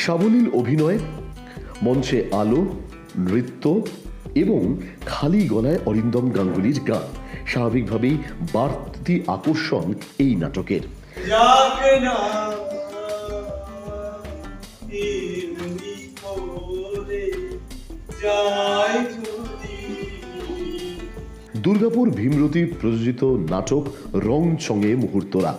সাবলীল অভিনয়, মঞ্চে আলো, নৃত্য এবং খালি গলায় অরিন্দম গাঙ্গুলির গান। স্বাভাবিকভাবেই বাড়তি আকর্ষণ এই নাটকের। দুর্গাপুর ভীমরতি প্রযোজিত নাটক রং চঙে মুহূর্তরা।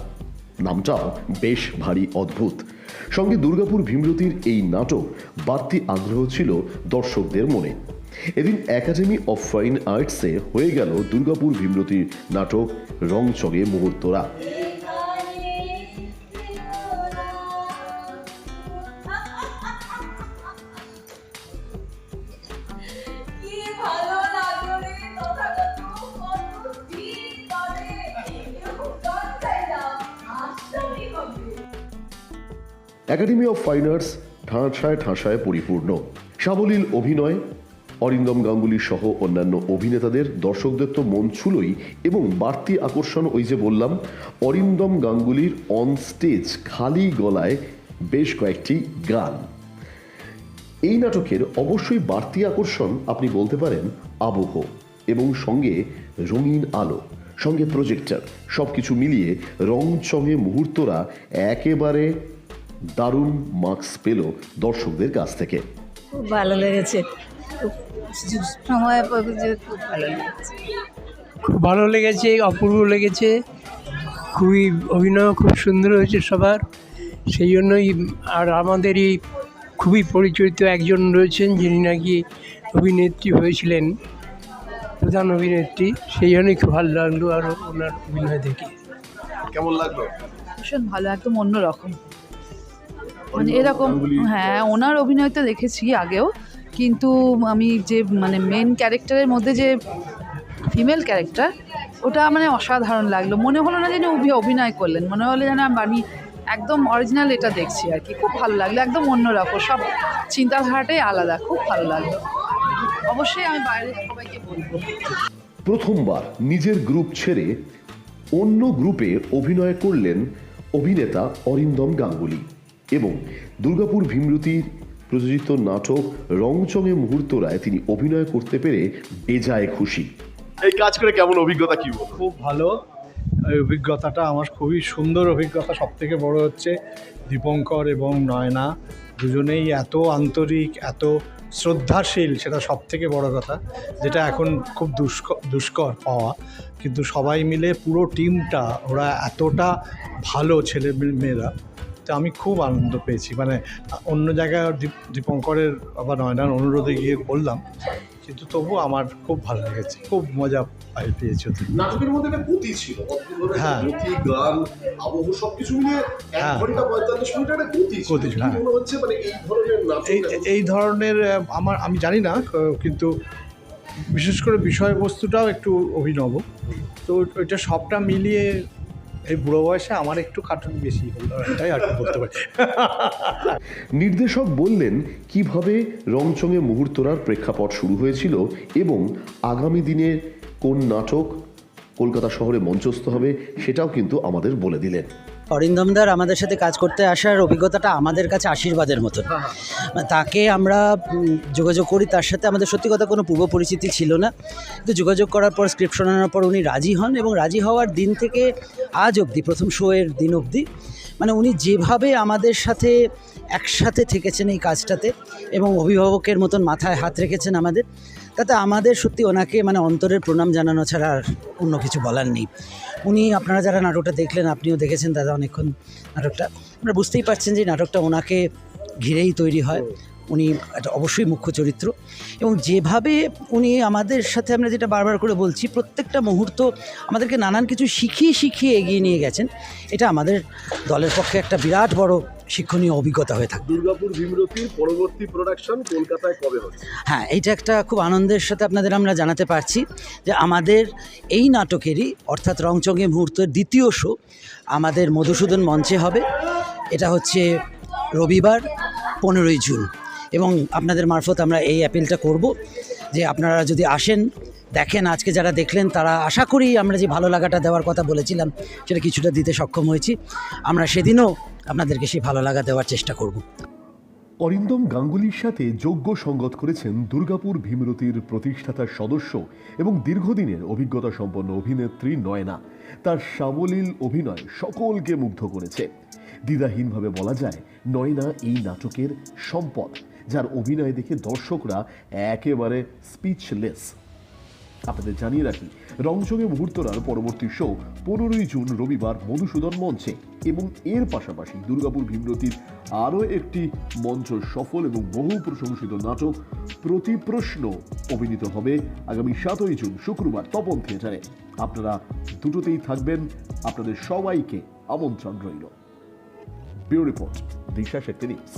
নামটাও বেশ ভারী, অদ্ভুত। সঙ্গে দুর্গাপুর ভীমরতির এই নাটক বাড়তি আগ্রহ ছিল দর্শকদের মনে। এদিন একাডেমি অফ ফাইন আর্টসে হয়ে গেল দুর্গাপুর ভীমরতির নাটক রংচগে মুহূর্তরা। একাডেমি অফ ফাইন আর্টস ঠাঁসায় ঠাঁসায় পরিপূর্ণ। সাবলীল অভিনয়, অরিন্দম গাঙ্গুলি সহ অন্যান্য অভিনেতাদের দর্শকদের তো মন ছুলোই এবং বাড়তি আকর্ষণ ওই যে বললাম, অরিন্দম গাঙ্গুলির অন স্টেজ খালি গলায় বেশ কয়েকটি গান। এই নাটকের অবশ্যই বাড়তি আকর্ষণ আপনি বলতে পারেন আবহ এবং সঙ্গে রঙিন আলো, সঙ্গে প্রজেক্টর সব কিছু মিলিয়ে রং চঙে মুহূর্তরা একেবারে দারুণ মার্কস পেল দর্শকদের কাছ থেকে। খুব ভালো লেগেছে। খুব সময় খুব ভালো লেগেছে। খুব ভালো লেগেছে অপূর্ব লেগেছে। খুবই অভিনয় খুব সুন্দর হয়েছে সবার। সেই জন্যই আর আমাদেরই খুবই পরিচিত একজন রয়েছেন যিনি নাকি অভিনেত্রী হয়েছিলেন প্রধান অভিনেত্রী। সেই জন্যই খুব ভালো লাগল আর ওনার অভিনয় দেখে। কেমন লাগল? ভীষণ ভালো একদম অন্যরকম। মানে এরকম হ্যাঁ ওনার অভিনয় তো দেখেছি আগেও। কিন্তু আমি যে মানে মেন ক্যারেক্টারের মধ্যে যে ফিমেল ক্যারেক্টার ওটা মানে অসাধারণ লাগল। মনে হলো না যেন উভি অভিনয় করলেন। মনে হলো যেন আমি একদম অরিজিনাল এটা দেখছি আর কি। খুব ভালো লাগল একদম অন্যরকম। সব চিন্তাধারাটাই আলাদা খুব ভালো লাগল। অবশ্যই আমি বাইরে সবাইকে বলব। প্রথমবার নিজের গ্রুপ ছেড়ে অন্য গ্রুপে অভিনয় করলেন অভিনেতা অরিন্দম গাঙ্গুলি। এবং দুর্গাপুর ভীমরতির প্রযোজিত নাটক রংচঙে মুহূর্তরায় তিনি অভিনয় করতে পেরে বেজায় খুশি। এই কাজ করে কেমন অভিজ্ঞতা কি বলব খুব ভালো। এই অভিজ্ঞতাটা আমার খুবই সুন্দর অভিজ্ঞতা। সব থেকে বড় হচ্ছে দীপঙ্কর এবং নয়না দুজনেই এত আন্তরিক এত শ্রদ্ধাশীল সেটা সব থেকে বড় কথা যেটা এখন খুব দুষ্কর দুষ্কর পাওয়া। কিন্তু সবাই মিলে পুরো টিমটা ওরা এতটা ভালো ছেলে মেয়েরা তো আমি খুব আনন্দ পেয়েছি মানে অন্য জায়গায় দীপ দীপঙ্করের আবার নয়নার অনুরোধে গিয়ে বললাম কিন্তু তবু আমার খুব ভালো লেগেছে খুব মজা পাই- পেয়েছি ওদের নাটকের মধ্যে একটা গতি ছিল হ্যাঁ। গতি গান আবহ সবকিছু মিলিয়ে এক হ্যাঁ। ঘণ্টা পঁয়তাল্লিশ মিনিট একটা গতি গতি ছিল, হ্যাঁ। হচ্ছে মানে এই ধরনের এই এই ধরনের আমার আমি জানি না কিন্তু বিশেষ করে বিষয়বস্তুটাও একটু অভিনব তো ওইটা সবটা মিলিয়ে এই বুড়ো বয়সে আমার একটু কার্টুন বেশি এটাই আর বলতে পারি? নির্দেশক বললেন, কীভাবে রংচঙে মুহূর্তরার প্রেক্ষাপট শুরু হয়েছিল এবং আগামী দিনের কোন নাটক কলকাতা শহরে মঞ্চস্থ হবে, সেটাও কিন্তু আমাদের বলে দিলেন। অরিন্দমদার আমাদের সাথে কাজ করতে আসার অভিজ্ঞতাটা আমাদের কাছে আশীর্বাদের মতন। মানে তাকে আমরা যোগাযোগ করি তার সাথে আমাদের সত্যি কথা কোনো পূর্ব পরিচিতি ছিল না। কিন্তু যোগাযোগ করার পর স্ক্রিপ্ট শোনানোর পর উনি রাজি হন এবং রাজি হওয়ার দিন থেকে আজ অবধি প্রথম শোয়ের দিন অবধি মানে উনি যেভাবে আমাদের সাথে একসাথে থেকেছেন এই কাজটাতে এবং অভিভাবকের মতন মাথায় হাত রেখেছেন আমাদের। তাতে আমাদের সত্যি ওনাকে মানে অন্তরের প্রণাম জানানো ছাড়া আর অন্য কিছু বলার নেই। উনি, আপনারা যারা নাটকটা দেখলেন, আপনিও দেখেছেন দাদা অনেকক্ষণ নাটকটা। আপনারা বুঝতেই পারছেন যে নাটকটা ওনাকে ঘিরেই তৈরি হয়। উনি একটা অবশ্যই মুখ্য চরিত্র এবং যেভাবে উনি আমাদের সাথে আমরা যেটা বারবার করে বলছি প্রত্যেকটা মুহূর্ত আমাদেরকে নানান কিছু শিখিয়ে শিখিয়ে এগিয়ে নিয়ে গেছেন এটা আমাদের দলের পক্ষে একটা বিরাট বড় শিক্ষণীয় অভিজ্ঞতা হয়ে থাকে দুর্গাপুর ভীমরতির পরবর্তী প্রোডাকশন কলকাতায় কবে হচ্ছে হ্যাঁ এইটা একটা খুব আনন্দের সাথে আপনাদের আমরা জানাতে পারছি যে আমাদের এই নাটকেরই অর্থাৎ রংচঙ্গে মুহূর্তের দ্বিতীয় শো আমাদের মধুসূদন মঞ্চে হবে। এটা হচ্ছে রবিবার পনেরোই জুন। এবং আপনাদের মারফত আমরা এই অ্যাপিলটা করব যে আপনারা যদি আসেন, দেখেন, আজকে যারা দেখলেন তারা আশা করি আমরা যে ভালো লাগাটা দেওয়ার কথা বলেছিলাম সেটা কিছুটা দিতে সক্ষম হয়েছি। আমরা সেদিনও আপনাদেরকে সেই ভালো লাগা দেওয়ার চেষ্টা করব। অরিন্দম গাঙ্গুলির সাথে যোগ্য সঙ্গত করেছেন দুর্গাপুর ভীমরতির প্রতিষ্ঠাতা সদস্য এবং দীর্ঘদিনের অভিজ্ঞতা সম্পন্ন অভিনেত্রী নয়না। তার সাবলীল অভিনয় সকলকে মুগ্ধ করেছে। দ্বিধাহীনভাবে বলা যায়, নয়না এই নাটকের সম্পদ। যার অভিনয় দেখে দর্শকরা একেবারে স্পিচলেস আপনাদের জানিয়ে রাখি রংচঙে মুহূর্তরার পরবর্তী শো পনেরোই জুন রবিবার মধুসূদন মঞ্চে এবং এর পাশাপাশি দুর্গাপুর ভীমরতির আরও একটি মঞ্চ সফল এবং বহু প্রশংসিত নাটক প্রতিপ্রশ্ন অভিনীত হবে আগামী সাতই জুন শুক্রবার তপন থিয়েটারে। আপনারা দুটোতেই থাকবেন, আপনাদের সবাইকে আমন্ত্রণ রইল। ব্যুরো রিপোর্ট, দিশা শেখতে নিউজ।